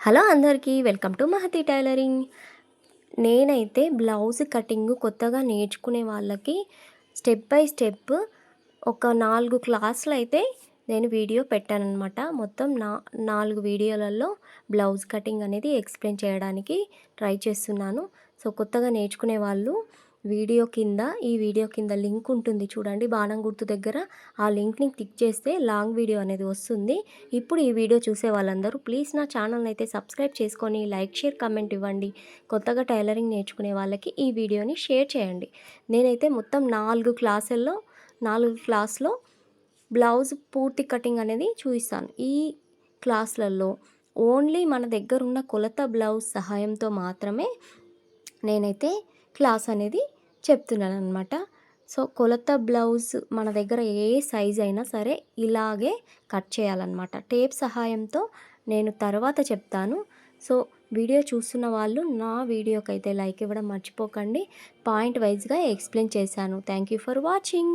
Hello అందరికీ welcome to Mahathi tailoring. నేనైతే blouse cutting కొత్తగా నేర్చుకునే వాళ్ళకి స్టెప్ బై స్టెప్ ఒక నాలుగు క్లాసులు అయితే నేను వీడియో పెట్టానన్నమాట. మొత్తం నా నాలుగు వీడియోలలో బ్లౌజ్ కటింగ్ అనేది ఎక్స్ప్లెయిన్ చేయడానికి ట్రై చేస్తున్నాను. సో కొత్తగా నేర్చుకునే వాళ్ళు వీడియో కింద ఈ వీడియో కింద లింక్ ఉంటుంది చూడండి. బాణం గుర్తు దగ్గర ఆ లింక్ని క్లిక్ చేస్తే లాంగ్ వీడియో అనేది వస్తుంది. ఇప్పుడు ఈ వీడియో చూసే వాళ్ళందరూ ప్లీజ్ నా ఛానల్ని అయితే సబ్స్క్రైబ్ చేసుకొని లైక్ షేర్ కమెంట్ ఇవ్వండి. కొత్తగా టైలరింగ్ నేర్చుకునే వాళ్ళకి ఈ వీడియోని షేర్ చేయండి. నేనైతే మొత్తం నాలుగు క్లాసుల్లో నాలుగు క్లాస్లో బ్లౌజ్ పూర్తి కటింగ్ అనేది చూపిస్తాను. ఈ క్లాసులలో ఓన్లీ మన దగ్గర ఉన్న కొలత బ్లౌజ్ సహాయంతో మాత్రమే నేనైతే క్లాస్ అనేది చెప్తున్నాను అనమాట సో కొలత బ్లౌజ్ మన దగ్గర ఏ సైజ్ అయినా సరే ఇలాగే కట్ చేయాలన్నమాట. టేప్ సహాయంతో నేను తర్వాత చెప్తాను. సో వీడియో చూస్తున్న వాళ్ళు నా వీడియోకి అయితే లైక్ ఇవ్వడం మర్చిపోకండి. పాయింట్ వైజ్గా ఎక్స్ప్లెయిన్ చేశాను. Thank you for watching.